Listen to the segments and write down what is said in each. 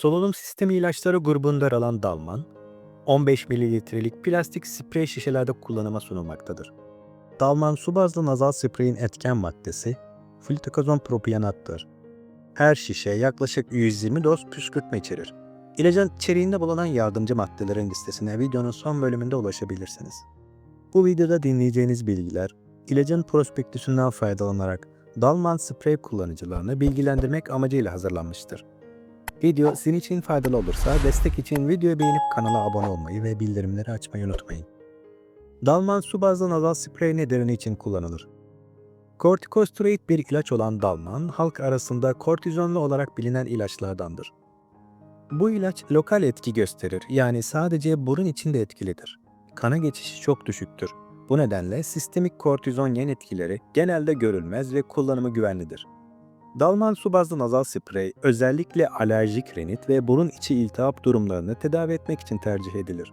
Solunum sistemi ilaçları grubunda yer alan Dalman, 15 mililitrelik plastik sprey şişelerde kullanıma sunulmaktadır. Dalman su bazlı nazal spreyin etken maddesi flutakozon propiyanattır. Her şişe yaklaşık 120 doz püskürtme içerir. İlacın içeriğinde bulunan yardımcı maddelerin listesine videonun son bölümünde ulaşabilirsiniz. Bu videoda dinleyeceğiniz bilgiler, ilacın prospektüsünden faydalanarak Dalman sprey kullanıcılarını bilgilendirmek amacıyla hazırlanmıştır. Video sizin için faydalı olursa destek için videoyu beğenip kanala abone olmayı ve bildirimleri açmayı unutmayın. Dalman su bazlı nazal sprey nedeni için kullanılır. Kortikosteroid bir ilaç olan Dalman, halk arasında kortizonlu olarak bilinen ilaçlardandır. Bu ilaç lokal etki gösterir yani sadece burun içinde etkilidir. Kana geçişi çok düşüktür. Bu nedenle sistemik kortizon yan etkileri genelde görülmez ve kullanımı güvenlidir. Dalman su bazlı nazal sprey özellikle alerjik rinit ve burun içi iltihap durumlarını tedavi etmek için tercih edilir.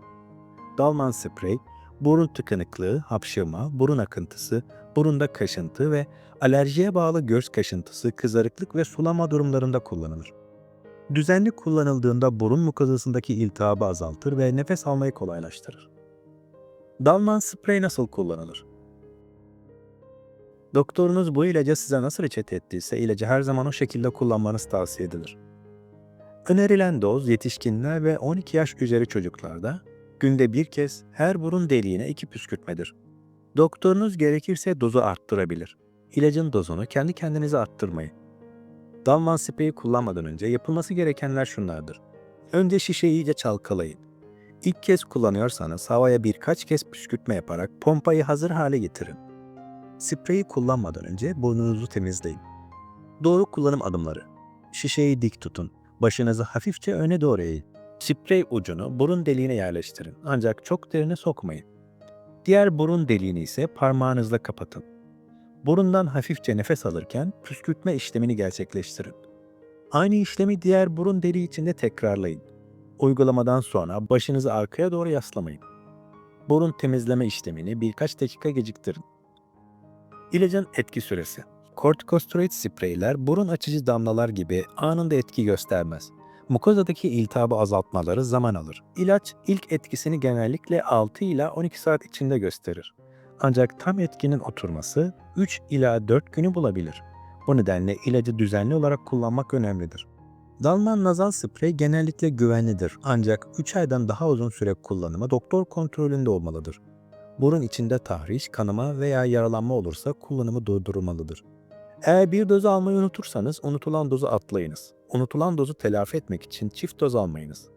Dalman sprey, burun tıkanıklığı, hapşırma, burun akıntısı, burunda kaşıntı ve alerjiye bağlı göz kaşıntısı, kızarıklık ve sulama durumlarında kullanılır. Düzenli kullanıldığında burun mukozasındaki iltihabı azaltır ve nefes almayı kolaylaştırır. Dalman sprey nasıl kullanılır? Doktorunuz bu ilacı size nasıl reçete ettiyse ilacı her zaman o şekilde kullanmanız tavsiye edilir. Önerilen doz yetişkinler ve 12 yaş üzeri çocuklarda günde bir kez her burun deliğine iki püskürtmedir. Doktorunuz gerekirse dozu arttırabilir. İlacın dozunu kendi kendinize arttırmayın. Dalman spreyi kullanmadan önce yapılması gerekenler şunlardır. Önce şişeyi iyice çalkalayın. İlk kez kullanıyorsanız havaya birkaç kez püskürtme yaparak pompayı hazır hale getirin. Spreyi kullanmadan önce burnunuzu temizleyin. Doğru kullanım adımları. Şişeyi dik tutun. Başınızı hafifçe öne doğru eğin. Sprey ucunu burun deliğine yerleştirin ancak çok derine sokmayın. Diğer burun deliğini ise parmağınızla kapatın. Burundan hafifçe nefes alırken püskürtme işlemini gerçekleştirin. Aynı işlemi diğer burun deliği içinde tekrarlayın. Uygulamadan sonra başınızı arkaya doğru yaslamayın. Burun temizleme işlemini birkaç dakika geciktirin. İlacın etki süresi. Kortikosteroid spreyler burun açıcı damlalar gibi anında etki göstermez. Mukozadaki iltihabı azaltmaları zaman alır. İlaç ilk etkisini genellikle 6 ila 12 saat içinde gösterir. Ancak tam etkinin oturması 3 ila 4 günü bulabilir. Bu nedenle ilacı düzenli olarak kullanmak önemlidir. Dalman nazal sprey genellikle güvenlidir ancak 3 aydan daha uzun süre kullanımı doktor kontrolünde olmalıdır. Burun içinde tahriş, kanama veya yaralanma olursa kullanımı durdurulmalıdır. Eğer bir dozu almayı unutursanız unutulan dozu atlayınız. Unutulan dozu telafi etmek için çift doz almayınız.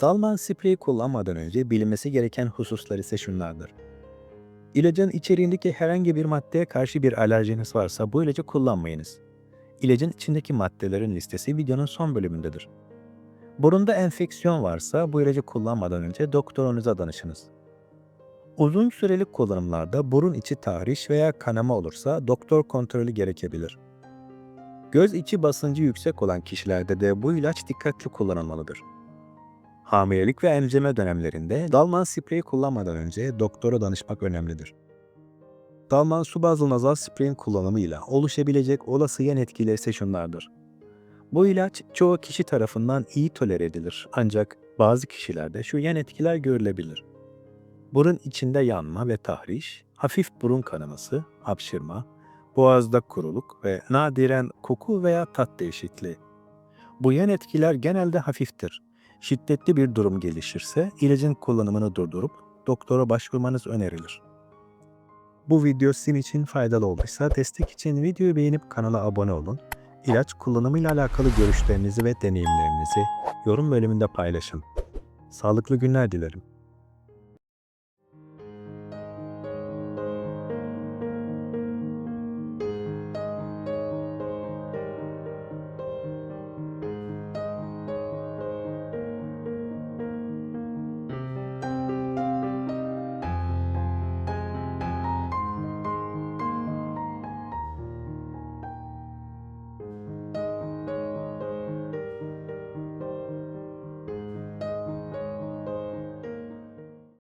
Dalman spreyi kullanmadan önce bilinmesi gereken hususlar ise şunlardır. İlacın içeriğindeki herhangi bir maddeye karşı bir alerjiniz varsa bu ilacı kullanmayınız. İlacın içindeki maddelerin listesi videonun son bölümündedir. Burunda enfeksiyon varsa bu ilacı kullanmadan önce doktorunuza danışınız. Uzun süreli kullanımlarda burun içi tahriş veya kanama olursa doktor kontrolü gerekebilir. Göz içi basıncı yüksek olan kişilerde de bu ilaç dikkatli kullanılmalıdır. Hamilelik ve emzirme dönemlerinde Dalman spreyi kullanmadan önce doktora danışmak önemlidir. Dalman su bazlı nazal spreyin kullanımıyla oluşabilecek olası yan etkileri ise şunlardır. Bu ilaç çoğu kişi tarafından iyi tolere edilir ancak bazı kişilerde şu yan etkiler görülebilir. Burun içinde yanma ve tahriş, hafif burun kanaması, hapşırma, boğazda kuruluk ve nadiren koku veya tat değişikliği. Bu yan etkiler genelde hafiftir. Şiddetli bir durum gelişirse ilacın kullanımını durdurup doktora başvurmanız önerilir. Bu video sizin için faydalı olduysa destek için videoyu beğenip kanala abone olun. İlaç kullanımıyla alakalı görüşlerinizi ve deneyimlerinizi yorum bölümünde paylaşın. Sağlıklı günler dilerim.